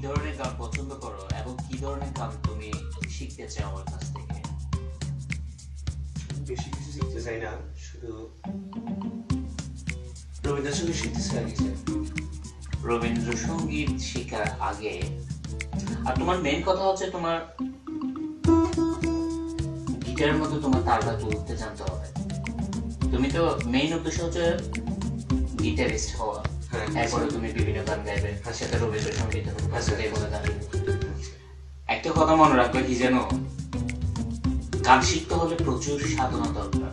ধরনের গান পছন্দ করো এবং কি ধরনের গান তুমি শিখতে চাও আমার কাছ থেকে? বেশি কিছু শিখতে চাই না শুধু রবীন্দ্রসঙ্গীত শিখতে চাই। রবীন্দ্রসঙ্গীত শেখার আগে। আর তোমার মেন কথা হচ্ছে তোমার গিটারের মধ্যে তোমার তালটা তুলতে জানতে হবে। তুমি তো মেইন উদ্দেশ্য হচ্ছে গিটারিস্ট হওয়া। এরপরে তুমি বিভিন্ন গান গাইবে সেটা রবীন্দ্রসঙ্গীত হোক বা সেটা কোনো গান একটা কথা মনে রাখবে কি যেন? গান শিখতে হলে প্রচুর সাধনা দরকার।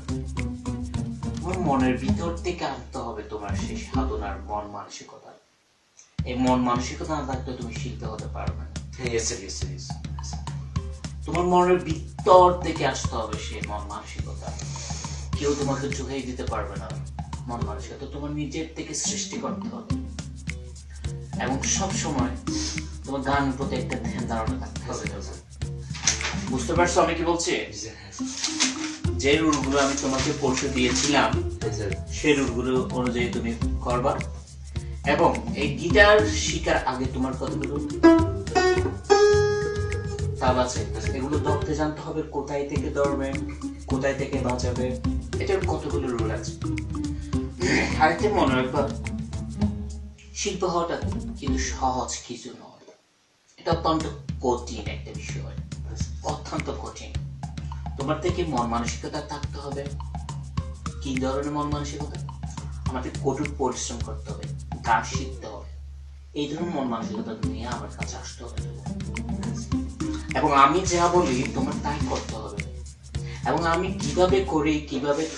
তোমার মনের ভিতর থেকে আনতে হবে তোমার সেই সাধনার মন মানসিকতা। এই মন মানসিকতা না থাকলে তুমি শিখতে হতে পারবে না। হ্যাঁ তোমার মনের ভিতর থেকে আসতে হবে সেই মন মানসিকতা। কেউ তোমাকে চোখেই দিতে পারবে না। মন মানসিকতা তোমার নিজের থেকে সৃষ্টি করতে হবে। এবং সব সময় তোমার গান প্রতি একটা ধ্যান ধারণা থাকতে হবে। বুঝতে পারছ আমি কি বলছি? যে রুলগুলো আমি তোমাকে পরশু দিয়েছিলাম সেই রুলগুলো অনুযায়ী তুমি করবা। এবং এই গিটার শিকার আগে তোমার কতগুলো তাল আছে। এগুলো ধরতে জানতে হবে কোথায় থেকে ধরবে কোথায় থেকে বাজাবে। এটার কতগুলো রুল আছে? আরেকটা মনে রাখবা, শিল্প হওয়াটা কিন্তু সহজ কিছু নয়। এটা অত্যন্ত কঠিন একটা বিষয়। অত্যন্ত কঠিন। তোমার থেকে মন মানসিকতা থাকতে হবে। কি ধরনের মন মানসিকতা? আমাদের কঠোর পরিশ্রম করতে হবে, গান শিখতে হবে। এই ধরনের মন মানসিকতা নিয়ে আমার কাছে আসতে হবে। এবং আমি যা বলি, তোমার তাই করতে হবে। এবং আমি কীভাবে করি, কীভাবে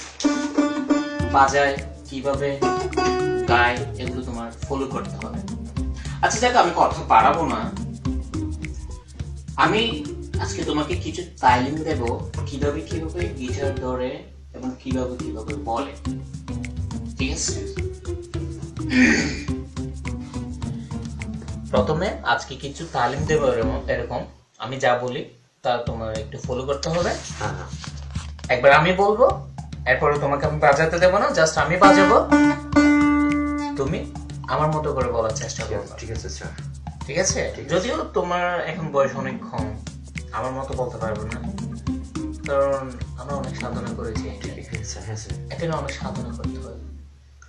বাজায়, কীভাবে গাই এগুলো তোমার ফলো করতে হবে। আচ্ছা দেখ, আমি কথা বাড়াবো না। আমি আজকে তোমাকে কিছু তালিম দেব, কীভাবে কীভাবে গিটার ধরে এবং কীভাবে কীভাবে বলে। ঠিক আছে? প্রথমে আজকে কিছু তালিম দেব এরকম- এরকম। আমি যা বলি, তা তোমার একটু ফলো করতে হবে। হ্যাঁ হ্যাঁ। একবার আমি বলব এরপরে তোমাকে আমি বাজাতে দেবো না জাস্ট আমি বাজাবো। তুমি আমার মতো করে বলার চেষ্টা করবে ঠিক আছে স্যার ঠিক আছে? যদিও তোমার এখন বয়স অনেক কম আমার মতো বলতে পারব না। কারণ আমরা অনেক সাধনা করেছি। হ্যাঁ অনেক সাধনা করতে হয়।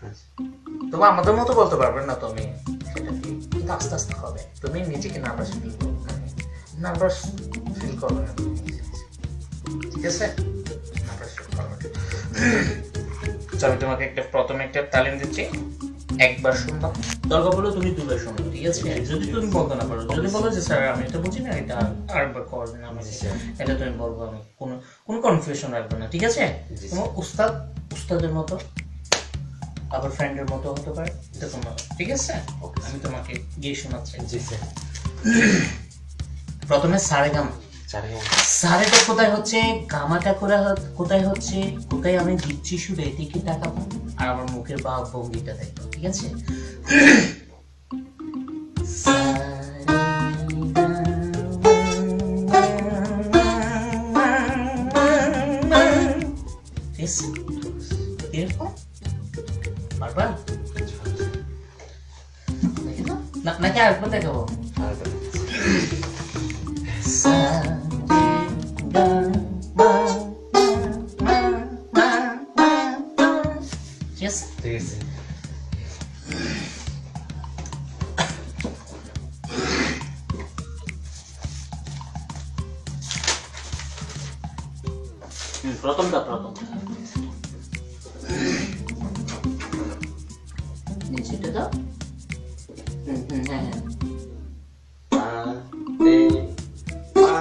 হ্যাঁ আমাদের মতো বলতে পারবে না তুমি। সেটা কিন্তু আস্তে আস্তে হবে। তুমি নিজেকে নার্ভাস ফিল করবে নার্ভাস ফিল করবে না। ঠিক আছে? তো আমি তোমাকে একটা প্রথমে একটা তালিম দিচ্ছি। একবার শুনবা। দরকার বলে তুমি দুবার শুনবে ঠিক আছে? যদি তুমি বলতে না পারো যদি বলো যে স্যার আমি এটা বুঝি না এটা আরেকবার করবেন আমাকে জি, স্যার। এটা তুমি বলব আমি। কোনো কোনো কনফিউশন রাখবে না ঠিক আছে? তোমার উস্তাদ উস্তাদের মতো আবার ফ্রেন্ডের মতো হতে পারে এটা তোমার ঠিক আছে? আমি তোমাকে গিয়ে শোনাচ্ছি। জি স্যার। প্রথমে সারে গামা স্যার হ্যাঁ সারেটা কোথায় হচ্ছে? গামাটা কোথায় হচ্ছে? কোথায় আমি দিচ্ছি শুধু এদিকে তাকাবো আর আমার মুখের বা ভঙ্গিটা দেখব ঠিক আছে? নাকি আরেকবার দেখাবো? Yes. ঠিক আছে প্রথমটা প্রথমটা নিচেটা দাও হ্যাঁ, হ্যাঁ।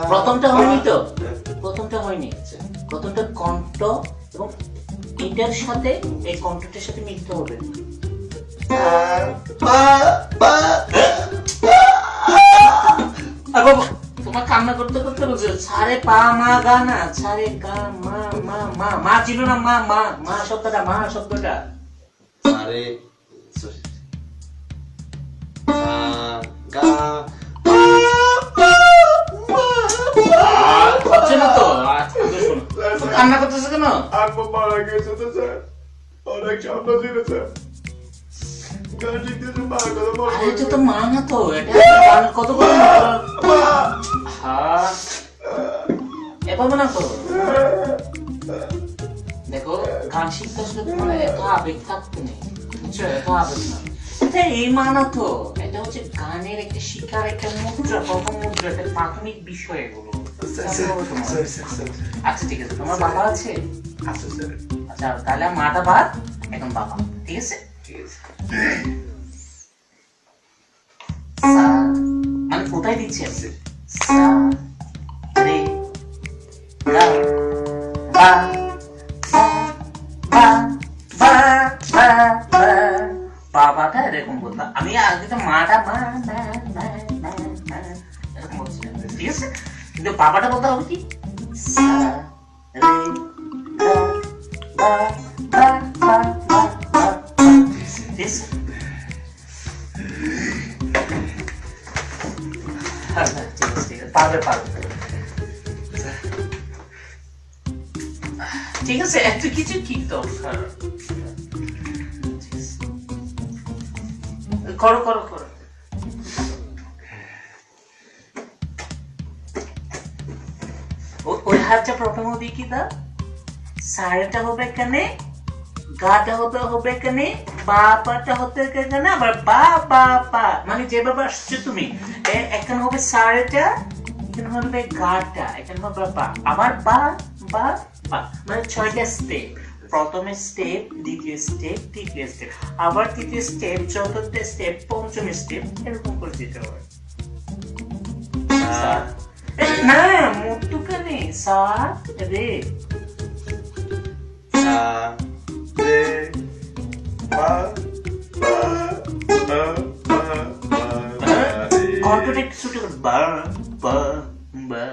প্রথমটা হয়নি তো প্রথমটা হয়নি প্রথমটা কণ্ঠ এবং এটার সাথে এই কণ্ঠটার সাথে মিলতে হবে তোমার কান্না করতে করতে বলছে সারে পা মা গা না সারে গা মা মা মা মা ছিল না মা মা মা শব্দটা মা শব্দটা। আরে সরি গা তো আচ্ছা, কান্না করতেছে কেন মারা গেছে তো স্যার অনেক স্বপ্ন ছিল স্যার হ্যাঁ দেখো গান শিখতে আসলে এত আবেগ থাকতে নেই বুঝছ এত আবেগ না এই মানা তো এটা হচ্ছে গানের একটা শিক্ষার একটা মুদ্রা প্রথম মুদ্রা একটা প্রাথমিক বিষয় এগুলো আচ্ছা আছে আছে আচ্ছা আচ্ছা তাহলে মাটা বাদ এখন বাবা ঠিক আছে আছে মানে কোথায় দিচ্ছি আমি সা বা বা বা বা বা বাবাটা এরকম বলতাম আমি আগে তো মাটা মা ঠিক আছে, ঠিক আছে। পারবে পারবে ঠিক আছে এত কিছু কি ঠিক আছে। করো করো করো ওই হাতটা প্রথম কি দাও সাড়েটা হবে এখানে, গাটা হতে হবে এখানে, বা হতে এখানে, আবার বা বা, পা মানে যেভাবে আসছো তুমি এখানে হবে সাড়েটা এখানে হবে গাটা, এখানে হবে বা, আবার বা বা বা মানে ছয়টা স্টেপ প্রথমে স্টেপ দ্বিতীয় স্টেপ তৃতীয় স্টেপ আবার তৃতীয় স্টেপ চতুর্থ স্টেপ পঞ্চম স্টেপ এরকম করে যেতে হবে। না মধ্যখানে সা রে সা রে মা কণ্ঠটা একটু ছোট বা বা বা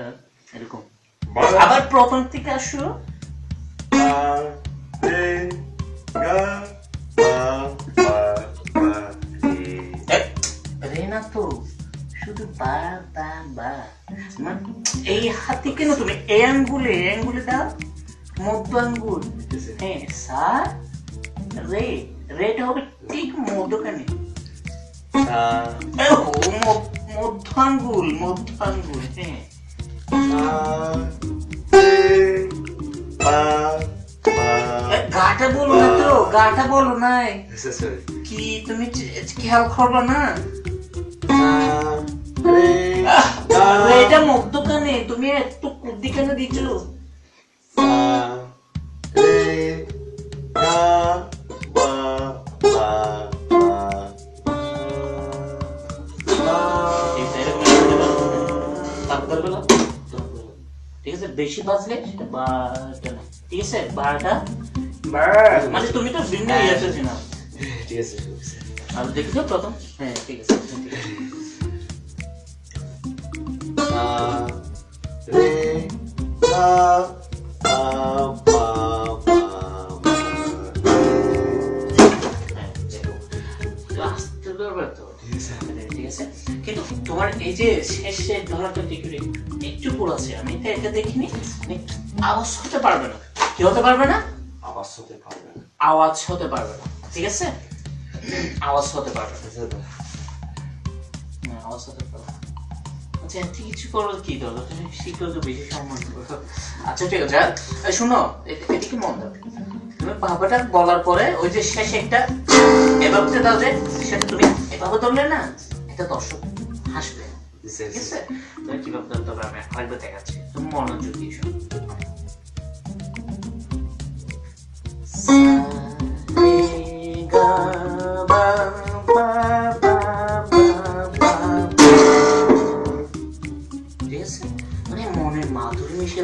এরকম আবার প্রথম থেকে আসো শুধু বা বা বা। মানে এই হাতে কেন তুমি? এই আঙ্গুলে এই আঙ্গুলে দাও। মধ্য আঙ্গুল। হ্যাঁ সা রে। রেটা হবে ঠিক মধ্যখানে। মধ্য আঙ্গুল মধ্য আঙ্গুল হ্যাঁ গাটা বলো না তো গাটা বলো নাই। কি তুমি খেয়াল করবে না? তুমি কেন দিচ্ছ না। না? ঠিক আছে বেশি বাজলে না ঠিক আছে বাটা মানে তুমি তো ভিন্ন ইয়েছে না ঠিক ঠিক আছে আর দেখছ প্রথম কিন্তু তোমার এই যে শেষে ধরাটা দেখে একটু পুরো আমি তো এটা দেখিনি আওয়াজ হতে পারবে না। কি হতে পারবে না আওয়াজ হতে পারবে না। আওয়াজ হতে পারবে না। ঠিক আছে আওয়াজ হতে পারবে না। আওয়াজ হতে পারবে না। আচ্ছা এত কিছু করার কি দরকার? তুমি শিখলে বেশি সম্মান করো। আচ্ছা ঠিক আছে শোনো এদিকে মন দাও তুমি বাবাটা বলার পরে ওই যে শেষ একটা এভাবে দাও যে সেটা তুমি এভাবে ধরলে না এটা দর্শক হাসবে। ঠিক আছে? তুমি কীভাবে ধরতে হবে? আমি আরেকবার দেখাচ্ছি। তুমি মনোযোগ দিয়ে শোনো। সা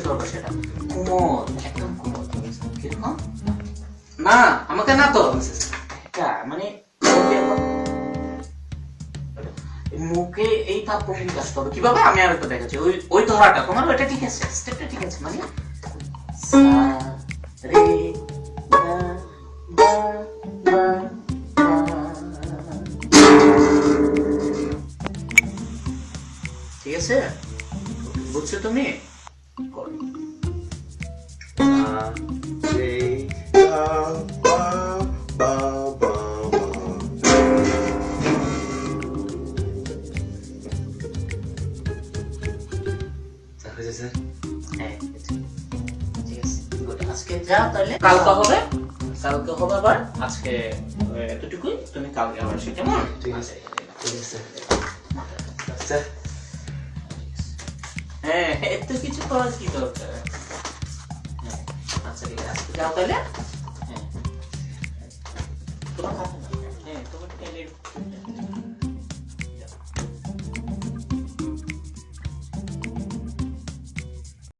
ধরবে সেটা? কোমল একদম কোমল কীরকম না আমাকে না তো এটা মানে মুখে এই ভাব ভঙ্গি কাজ করবে। কীভাবে? আমি আর একটা দেখাচ্ছি। ওই ওই ধরাটা তোমার ওইটা ঠিক আছে? স্টেপটা ঠিক আছে মানে? রে। ঠিক আছে? বুঝছ তুমি? আজকে যা তাহলে কালকে হবে। কালকে হবে আবার। আজকে এতটুকুই। তুমি কালকে আবার সে কেমন ঠিক আছে। ঠিক আছে। আচ্ছা। হ্যাঁ এত কিছু করার কি দরকার? হ্যাঁ, আচ্ছা ঠিক আছে। আজকে যাও তাহলে। হ্যাঁ। তোমার